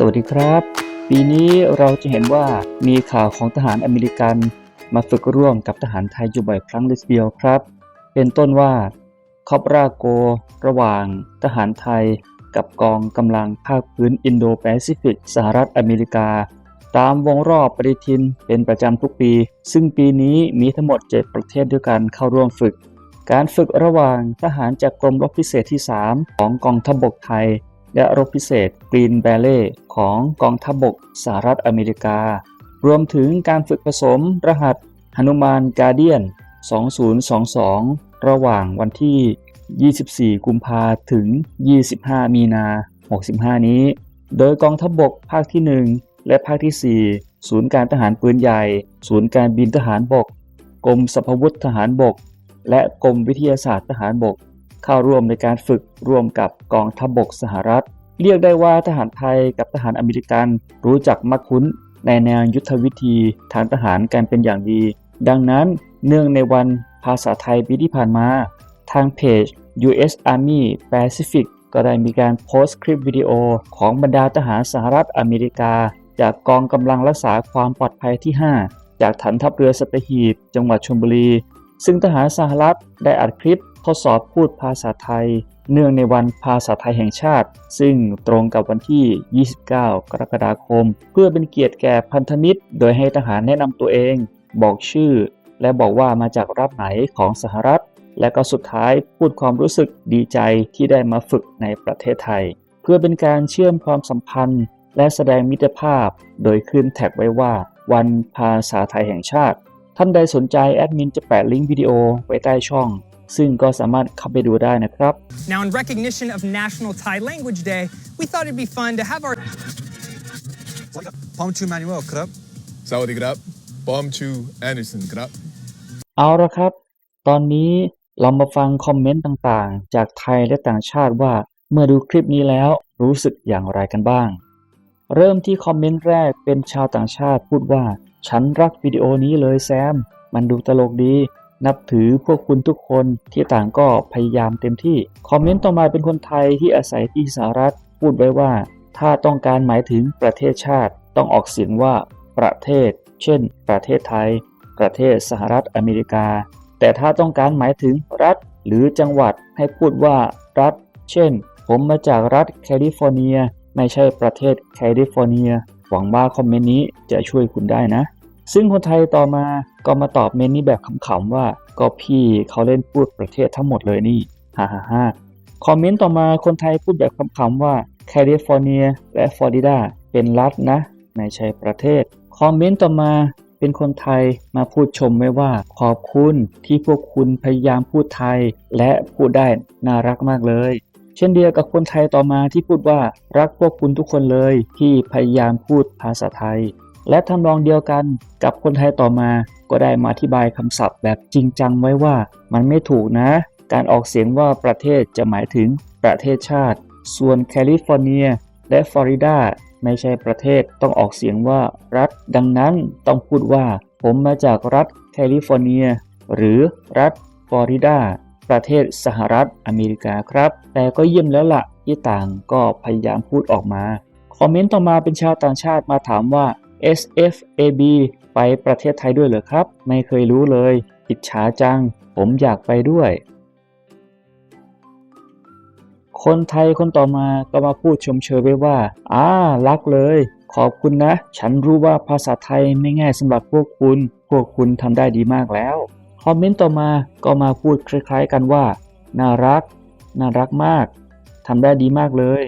สวัสดีครับ ปีนี้เราจะเห็นว่ามีข่าวของทหารอเมริกัน มาฝึกร่วมกับทหารไทยอยู่บ่อยครั้งเลยทีเดียวครับ เป็นต้นว่าคอบราโก ระหว่างทหารไทย กับกองกำลังภาคพื้นอินโดแปซิฟิกสหรัฐอเมริกา ตามวงรอบปฏิทินเป็นประจำทุกปี ซึ่งปีนี้มีทั้งหมด 7 ประเทศด้วยกันเข้าร่วมฝึก การฝึกระหว่างทหารจากกรมรบพิเศษที่ 3 ของกองทัพบกไทย และรบพิเศษกรีนแบลเล่ของกองทัพบกสหรัฐอเมริกา รวมถึงการฝึกผสมรหัสหนุมานกาเดียน 2022 ระหว่างวันที่ 24 กุมภาถึง 25 มีนา 65 นี้ โดยกองทัพบกภาคที่ 1 และภาคที่ 4 ศูนย์การทหารปืนใหญ่ ศูนย์การบินทหารบก กรมสรรพวุธทหารบก และกรมวิทยาศาสตร์ทหารบก เข้าร่วมในการฝึกร่วมกับกองทัพบบกสหรัฐ เรียกได้ว่าทหารไทยกับทหารอเมริกันรู้จักมักคุ้นในแนวยุทธวิธีทางทหารกันเป็นอย่างดี ดังนั้นเนื่องในวันภาษาไทยปีที่ผ่านมา ทางเพจ U.S. Army Pacific ก็ได้มีการโพสต์คลิปวิดีโอของบรรดาทหารสหรัฐอเมริกา จากกองกำลังรักษาความปลอดภัยที่ 5 จากฐานทัพเรือสัตหีบ จังหวัดชลบุรี ซึ่งทหารสหรัฐได้อัดคลิป ทดสอบพูดภาษาไทย เนื่องในวันภาษาไทยแห่งชาติ ซึ่งตรงกับวันที่ 29 กรกฎาคม เพื่อเป็นเกียรติแก่พันธมิตร โดยให้ทหารแนะนำตัวเอง บอกชื่อ และบอกว่ามาจากรัฐไหนของสหรัฐ และก็สุดท้ายพูดความรู้สึกดีใจที่ได้มาฝึกในประเทศไทย เพื่อเป็นการเชื่อมความสัมพันธ์ และแสดงมิตรภาพ โดยขึ้นแท็กไว้ว่า วันภาษาไทยแห่งชาติ ท่านใดสนใจแอดมินจะแปะลิงก์วิดีโอไว้ใต้ช่อง ซึ่งก็สามารถเข้าไปดูได้นะครับ Now, in recognition of National Thai Language Day, we thought it'd be fun to have our พร้อมชูแมนนวลครับ สวัสดีครับปอมชูแอนเดอร์สันครับ เอาละครับ ตอนนี้เรามาฟังคอมเมนต์ต่างๆ จากไทยและต่างชาติว่าเมื่อดูคลิปนี้แล้วรู้สึกอย่างไรกันบ้าง เริ่มที่คอมเมนต์แรกเป็นชาวต่างชาติพูดว่า ฉันรักวิดีโอนี้เลยแซม มันดูตลกดี นับถือพวกคุณทุกคนที่ต่างก็พยายามเต็มที่ คอมเมนต์ต่อมาเป็นคนไทยที่อาศัยที่สหรัฐ พูดไว้ว่า ถ้าต้องการหมายถึงประเทศชาติ ต้องออกเสียงว่าประเทศ เช่น ประเทศไทย ประเทศสหรัฐอเมริกา แต่ถ้าต้องการหมายถึงรัฐหรือจังหวัดให้พูดว่ารัฐ เช่น ผมมาจากรัฐแคลิฟอร์เนีย ไม่ใช่ประเทศแคลิฟอร์เนีย หวังว่าคอมเมนต์นี้จะช่วยคุณได้นะ ซึ่งคนไทยต่อมาก็มาตอบเมนนี้แบบขำๆว่า ก็พี่เขาเล่นพูดประเทศทั้งหมดเลยนี่ฮ่าฮ่าฮ่าคอมเมนต์ต่อมาคนไทยพูดแบบขำๆว่าแคลิฟอร์เนียและฟลอริดาเป็นรัฐนะไม่ใช่ประเทศ คอมเมนต์ต่อมาเป็นคนไทยมาพูดชมไว้ว่า ขอบคุณที่พวกคุณพยายามพูดไทย และพูดได้น่ารักมากเลย เช่นเดียวกับคนไทยต่อมาที่พูดว่ารักพวกคุณทุกคนเลยที่พยายามพูดภาษาไทย และทำนองเดียวกันกับคนไทยต่อมาก็ได้มาอธิบายคำศัพท์แบบจริงจังไว้ว่ามันไม่ถูกนะ การออกเสียงว่าประเทศจะหมายถึงประเทศชาติ ส่วนแคลิฟอร์เนีย และฟลอริดาไม่ใช่ประเทศต้องออกเสียงว่ารัฐ ดังนั้นต้องพูดว่า ผมมาจากรัฐแคลิฟอร์เนีย หรือรัฐฟลอริดาประเทศสหรัฐอเมริกาครับ แต่ก็เยี่ยมแล้วล่ะที่ต่างก็พยายามพูดออกมา คอมเมนต์ต่อมาเป็นชาวต่างชาติมาถามว่า SFAB ไปประเทศไทยด้วยเหรอครับ ไม่เคยรู้เลย อิจฉาจัง ผมอยากไปด้วย คนไทยคนต่อมาก็มาพูดชมเชยไว้ว่าอ่ารักเลย ขอบคุณนะ ฉันรู้ว่าภาษาไทยไม่ง่ายสำหรับพวกคุณ พวกคุณทำได้ดีมากแล้ว คอมเมนต์ต่อมาก็มาพูดคล้าย ๆ กันว่า น่ารัก น่ารักมากทำได้ดีมากเลย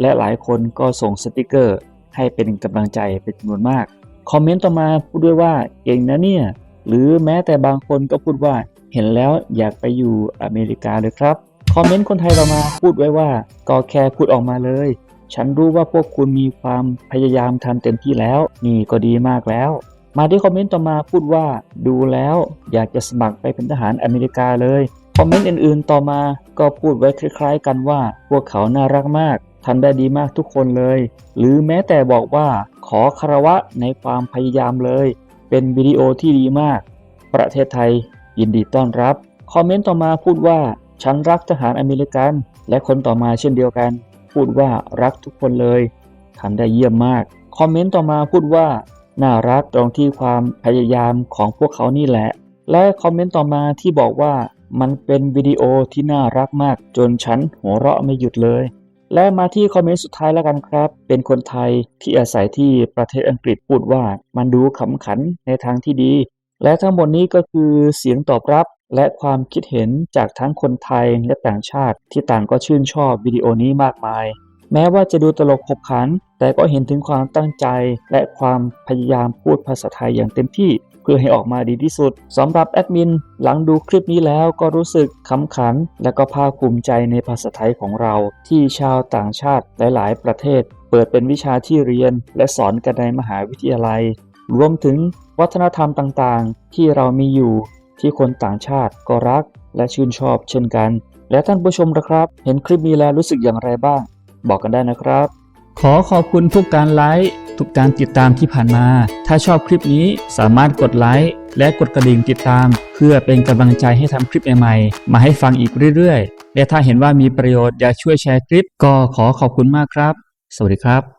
และหลายคนก็ส่งสติกเกอร์ ให้เป็นกำลังใจเป็นจำนวนมาก คอมเมนต์ต่อมาพูดด้วยว่าเก่งนะเนี่ย หรือแม้แต่บางคนก็พูดว่าเห็นแล้วอยากไปอยู่อเมริกาเลยครับ คอมเมนต์คนไทยต่อมาพูดไว้ว่าก็แค่พูดออกมาเลย ฉันรู้ว่าพวกคุณมีความพยายามทำเต็มที่แล้วนี่ก็ดีมากแล้ว มาที่คอมเมนต์ต่อมาพูดว่าดูแล้วอยากจะสมัครไปเป็นทหารอเมริกาเลยคอมเมนต์อื่นๆ ต่อมาก็พูดไว้คล้ายๆ กันว่า พวกเขาน่ารักมาก ทำได้ดีมากทุกคนเลย หรือแม้แต่บอกว่าขอคารวะในความพยายามเลย เป็นวิดีโอที่ดีมาก ประเทศไทย ยินดีต้อนรับ คอมเมนต์ต่อมาพูดว่า ฉันรักทหารอเมริกัน และคนต่อมาเช่นเดียวกัน พูดว่ารักทุกคนเลยทำได้เยี่ยมมาก คอมเมนต์ต่อมาพูดว่าน่ารักตรงที่ความพยายามของพวกเขานี่แหละ และคอมเมนต์ต่อมาที่บอกว่ามันเป็นวิดีโอที่น่ารักมากจนฉันหัวเราะไม่หยุดเลย และมาที่คอมเมนต์สุดท้ายแล้วกันครับ เป็นคนไทยที่อาศัยที่ประเทศอังกฤษพูดว่ามันดูขำขันในทางที่ดี และทั้งหมดนี้ก็คือเสียงตอบรับและความคิดเห็นจากทั้งคนไทยและต่างชาติที่ต่างก็ชื่นชอบวิดีโอนี้มากมาย แม้ว่าจะดูตลกขบขัน แต่ก็เห็นถึงความตั้งใจและความพยายามพูดภาษาไทยอย่างเต็มที่ พื่อให้ออกมาดีที่สุดสำหรับแอดมินหลังดูคลิปนี้แล้วก็รู้สึกขำขัน และก็ภาคภูมิใจในภาษาไทยของเรา ที่ชาวต่างชาติหลาย ๆ ประเทศ เปิดเป็นวิชาที่เรียน และสอนกันในมหาวิทยาลัย รวมถึงวัฒนธรรมต่าง ๆ ที่เรามีอยู่ที่คนต่างชาติก็รักและชื่นชอบเช่นกัน และท่านผู้ชมนะครับ เห็นคลิปนี้แล้วรู้สึกอย่างไรบ้าง บอกกันได้นะครับ ขอขอบคุณทุกการไลค์ทุกการติดตามที่ผ่านมา ถ้าชอบคลิปนี้สามารถกดไลค์และกดกระดิ่งติดตาม เพื่อเป็นกำลังใจให้ทำคลิปใหม่ๆ มาให้ฟังอีกเรื่อยๆ และถ้าเห็นว่ามีประโยชน์อยากช่วยแชร์คลิป ก็ขอขอบคุณมากครับ สวัสดีครับ